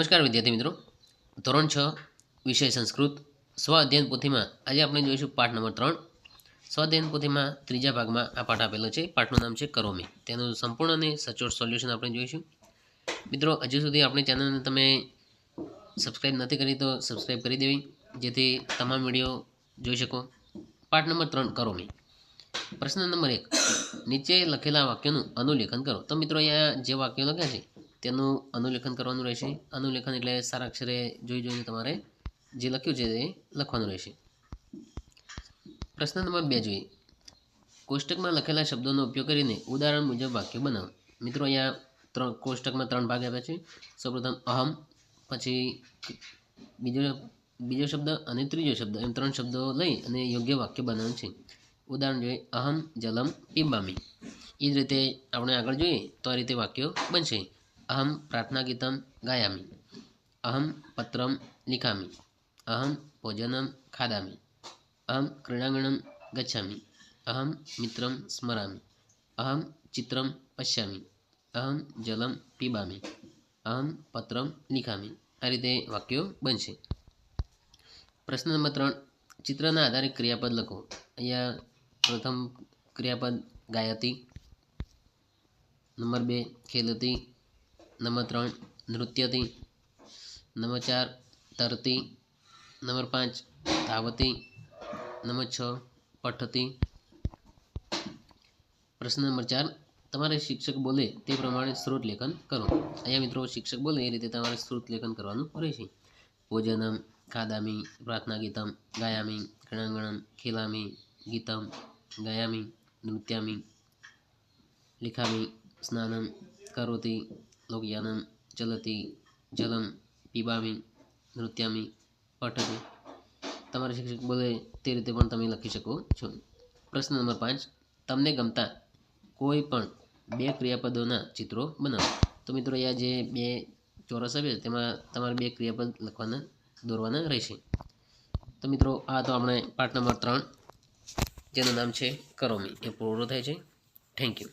નમસ્કાર વિદ્યાર્થી મિત્રો. ધોરણ છ, વિષય સંસ્કૃત. સ્વ અધ્યયન પોથીમાં આજે આપણે જોઈશું પાઠ નંબર ત્રણ. સ્વાધ્યયન પોથીમાં ત્રીજા ભાગમાં આ પાઠ આપેલો છે. પાઠનું નામ છે કરોમી. તેનું સંપૂર્ણ અને સચોટ સોલ્યુશન આપણે જોઈશું. મિત્રો, હજુ સુધી આપણી ચેનલને તમે સબસ્ક્રાઈબ નથી કરી તો સબસ્ક્રાઈબ કરી દેવી, જેથી તમામ વીડિયો જોઈ શકો. પાઠ નંબર ત્રણ, કરોમી. પ્રશ્ન નંબર એક. નીચે લખેલા વાક્યનું અનુલેખન કરો. તો મિત્રો, અહીંયા જે વાક્યો લખ્યા છે તેનું અનુલેખન કરવાનું રહેશે. અનુલેખન એટલે સારા અક્ષરે જોઈ જોઈને તમારે જે લખ્યું છે તે લખવાનું રહેશે. પ્રશ્ન નંબર બે જોઈએ. કોષ્ટકમાં લખેલા શબ્દોનો ઉપયોગ કરીને ઉદાહરણ મુજબ વાક્ય બનાવો. મિત્રો અહીંયા ત્રણ કોષ્ટકમાં ત્રણ ભાગ આપ્યા છે. સૌપ્રથમ અહમ પછી બીજો બીજો શબ્દ અને ત્રીજો શબ્દ. એમ ત્રણ શબ્દો લઈ અને યોગ્ય વાક્ય બનાવવાનું છે. ઉદાહરણ જોઈએ. અહમ જલમ પિંબામી. એ જ રીતે આપણે આગળ જોઈએ તો આ રીતે વાક્યો બનશે. અહમ પ્રાર્થના ગીતમ ગાયામી અહમ પત્રમ લિખામી અહમ ભોજનમ ખાદામી અહમ ક્રીડાંગણમ ગચ્છામી અહમ મિત્રમ સ્મરામી અહમ ચિત્રમ પશ્યામી અહમ જલમ પીબામી અહમ પત્રમ લિખામી આ રીતે વાક્યો બનશે પ્રશ્ન નંબર ત્રણ ચિત્રના આધારે ક્રિયાપદ લખો અહીંયા પ્રથમ ક્રિયાપદ ગાયતી નંબર બે ખેલતી નંબર ત્રણ, નૃત્યથી. નંબર ચાર, તરતી. નંબર પાંચ, ધાવતી. નંબર છ, પઠતી. પ્રશ્ન નંબર ચાર, તમારે શિક્ષક બોલે તે પ્રમાણે સ્ત્રોત લેખન કરો. અહીંયા મિત્રો શિક્ષક બોલે એ રીતે તમારે સ્ત્રોત લેખન કરવાનું રહેશે ભોજનમ, ખાદામી, પ્રાર્થના ગીતમ, ગાયામી, ગણાંગણમ, ખેલામી, ગીતમ, ગાયામી, નૃત્યામી, લિખામી, સ્નાનમ, કરોતી લોકયાનમ ચલતી જલમ પીબામી નૃત્યામી પઠતી તમારા શિક્ષક બોલે તે રીતે પણ તમે લખી શકો છો. પ્રશ્ન નંબર પાંચ, તમને ગમતા કોઈ પણ બે ક્રિયાપદોના ચિત્રો બનાવો. તો મિત્રો, અહીંયા જે બે ચોરસ આવે તેમાં તમારે બે ક્રિયાપદ લખવાના, દોરવાના રહેશે. તો મિત્રો, આ તો આપણે પાઠ નંબર ત્રણ, જેનું નામ છે કરોમી. એ પૂરો થાય છે. Thank you